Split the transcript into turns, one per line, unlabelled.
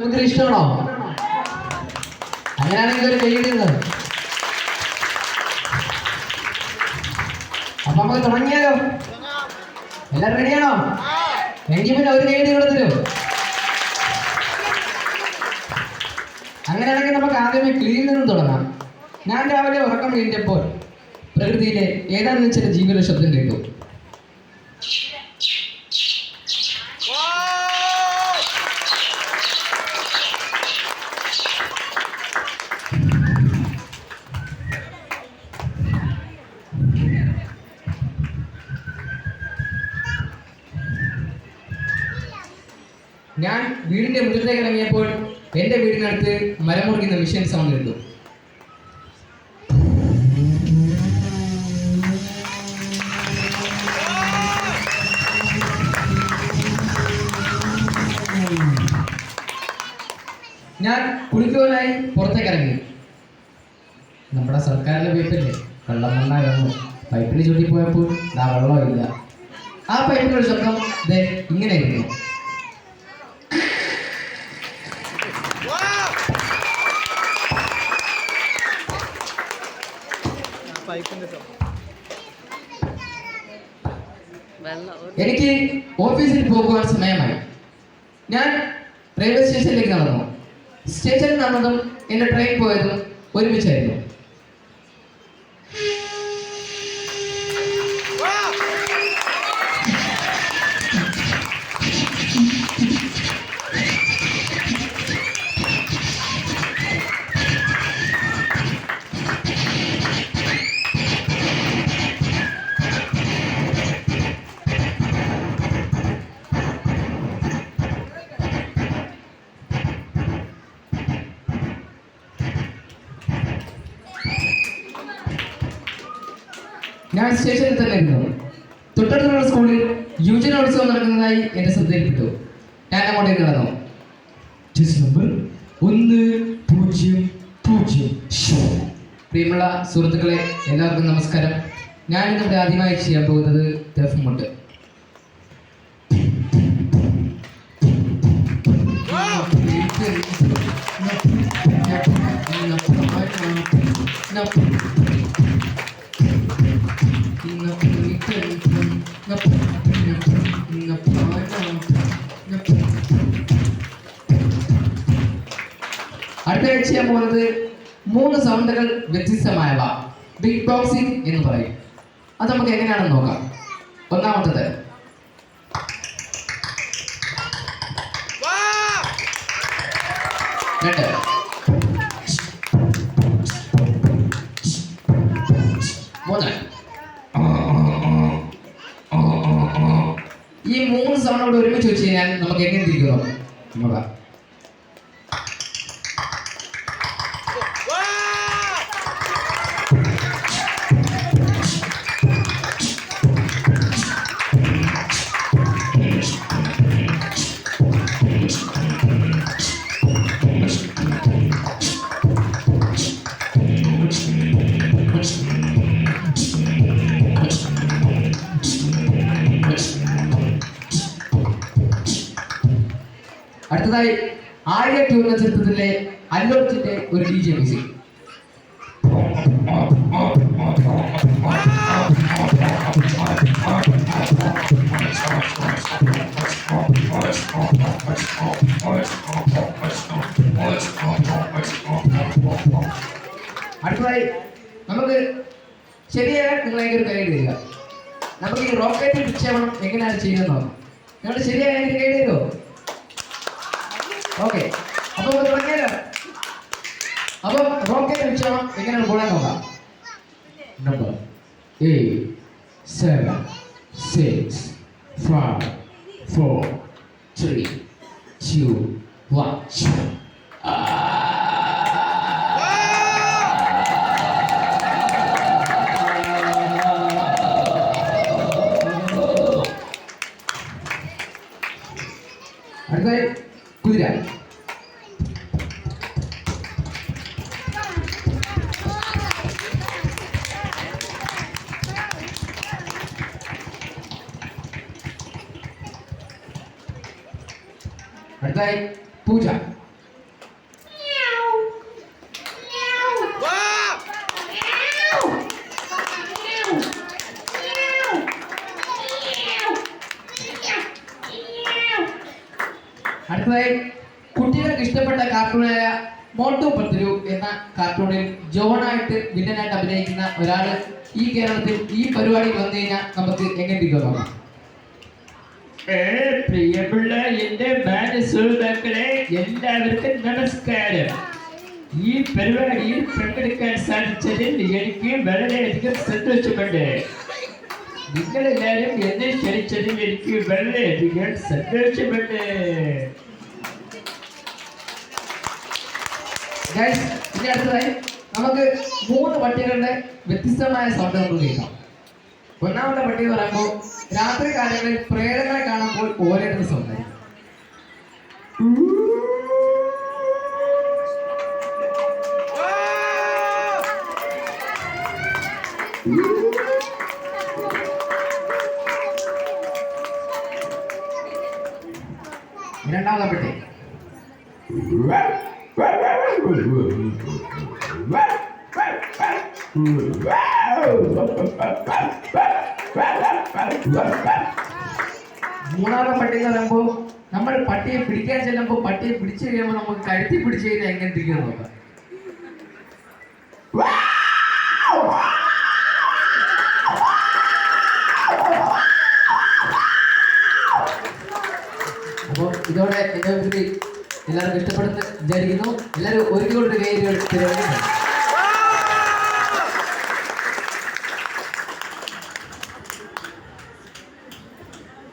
നിങ്ങൾക്ക് ഇഷ്ടമാണോ? അങ്ങനെയാണെങ്കിൽ ഒരു ചെയ്യുന്നത് അപ്പൊ നമുക്ക് തുടങ്ങിയാലോ? എല്ലാരും റെഡിയാണോ എങ്കിൽ പിന്നെ ഒരു കൈയിടി കൂടെ തരൂ. അങ്ങനെയാണെങ്കിൽ നമുക്ക് ആദ്യമേ ക്ലീനിൽ നിന്ന് തുടങ്ങാം. ഞാൻ രാവിലെ ഉറക്കം കഴിഞ്ഞപ്പോൾ പ്രകൃതിയിലെ ഏതാണെന്ന് വെച്ചാൽ ജീവിത ശബ്ദം കേട്ടു ഞാൻ വീടിന്റെ മുറ്റത്തേക്ക് ഇറങ്ങിയപ്പോൾ എന്റെ വീടിനടുത്ത് മരം മുറിക്കുന്ന മിഷൻ സൗണ്ട് ഉണ്ട് ഞാൻ കുളിക്കുവാനായി പുറത്തേക്ക് ഇറങ്ങി. നമ്മുടെ സർക്കാരിലെ പൈപ്പില്ലേ? വെള്ളം മണ്ണായിരുന്നു പൈപ്പിന് ചുറ്റി പോയപ്പോൾ ആ വെള്ളമില്ല. ആ പൈപ്പിന്റെ ശബ്ദം ഇങ്ങനെ ഇങ്ങനെയായിരുന്നു എനിക്ക് ഓഫീസിൽ പോകുവാൻ സമയമായി. ഞാൻ റെയിൽവേ സ്റ്റേഷനിലേക്ക് നടന്നു. സ്റ്റേഷനിൽ നടന്നതും എന്റെ ട്രെയിൻ പോയതും ഒരുമിച്ചായിരുന്നു. ഞാൻ സ്റ്റേഷനിൽ തന്നെ ഇരുന്നു. തൊട്ടടുത്തുള്ള സ്കൂളിൽ യുവജനോത്സവം നടക്കുന്നതായി എന്റെ ശ്രദ്ധയിൽപ്പെട്ടു. ഞാൻ അങ്ങോട്ടേക്ക് നടന്നു നമ്പർ ഒന്ന് പൂജ്യം പൂജ്യം. പ്രിയമുള്ള സുഹൃത്തുക്കളെ എല്ലാവർക്കും നമസ്കാരം. ഞാൻ ഇന്നിവിടെ ആദ്യമായി ചെയ്യാൻ പോകുന്നത് ദഫുമുണ്ട്. അടുത്ത ചെയ്യാൻ പോകുന്നത് മൂന്ന് സൗണ്ടുകൾ വ്യത്യസ്തമായവ. ബിഗ് ബോക്സിംഗ് എന്ന് പറയും. അത് നമുക്ക് എങ്ങനെയാണെന്ന് നോക്കാം. ഒന്നാമത്തത്. രണ്ട്. കൂടെ ഒരുമിച്ച് വെച്ച് കഴിഞ്ഞാൽ നമുക്ക് എങ്ങനെ തിരിക്കണം നോക്കാം. അടുത്തതായി ആയിരം ടൂറിന ചിത്രത്തിലെ അല്ലോർജിന്റെ ഒരു ഡി ജെ മ്യൂസിക് അടുത്തതായി നമുക്ക് ശരിയായ നിങ്ങളെ ഒരു കൈ ചെയ്യുക നമുക്ക് ഈ റോക്കറ്റ് വിക്ഷേപണം എങ്ങനെയാണ് ചെയ്യുന്നത് നിങ്ങൾ ശരിയായ ഗൈഡ് തരുമോ? ഓക്കെ അപ്പൊ നമുക്ക് തുടങ്ങിയാലോ അപ്പൊ റോക്കറ്റ് വിക്ഷേപണം എങ്ങനെയാണ് പോകാൻ നോക്കാം. Number eight seven six five four three two one അടുത്തായി അടുത്തായി പൂജ അടുത്തതായി കുട്ടികൾക്ക് ഇഷ്ടപ്പെട്ട കാർട്ടൂണായ മോട്ടോ പത്രു എന്ന കാർട്ടൂണിൽ ജോണായിട്ട് വില്ലനായിട്ട് അഭിനയിക്കുന്ന ഒരാൾ ഈ കേരളത്തിൽ ഈ പരിപാടി വന്നു കഴിഞ്ഞാൽ നമുക്ക് എങ്ങനെ
തിരിച്ചു പ്രിയമുള്ള എന്റെ മാനസുഹൃത്തുക്കളെ എല്ലാവർക്കും നമസ്കാരം. ഈ പരിപാടിയിൽ പങ്കെടുക്കാൻ സാധിച്ചതിൽ എനിക്ക് വളരെയധികം സന്തോഷമുണ്ട്. നിങ്ങളെല്ലാവരും എന്നെ ക്ഷണിച്ചതിൽ എനിക്ക് വളരെയധികം സന്തോഷമുണ്ട്.
ഇനി അടുത്തതായി നമുക്ക് മൂന്ന് പട്ടികളുടെ വ്യത്യസ്തമായ സൗണ്ട് നമുക്ക് കേൾക്കാം. ഒന്നാമത്തെ പട്ടി എന്ന് പറയുമ്പോൾ രാത്രി കാലങ്ങളിൽ പ്രേതങ്ങളെ കാണുമ്പോൾ ഓരോരുത്തർ സ്വന്തം. രണ്ടാമത്തെ പട്ടി. മൂന്നാമത്തെ പട്ടി എന്ന് പറയുമ്പോൾ നമ്മൾ പട്ടിയെ പിടിക്കാൻ ചെല്ലുമ്പോൾ പട്ടിയെ പിടിച്ചു കഴിയുമ്പോൾ നമുക്ക് കഴുത്തി പിടിച്ചു കഴിഞ്ഞാൽ എങ്ങനെ ഇരിക്കുന്നു നോക്കാം. ഇതോടെ എല്ലാവർക്കും ഇഷ്ടപ്പെടുന്ന വിചാരിക്കുന്നു. എല്ലാവരും ഒരുക്കി കൊടുത്ത് കൈ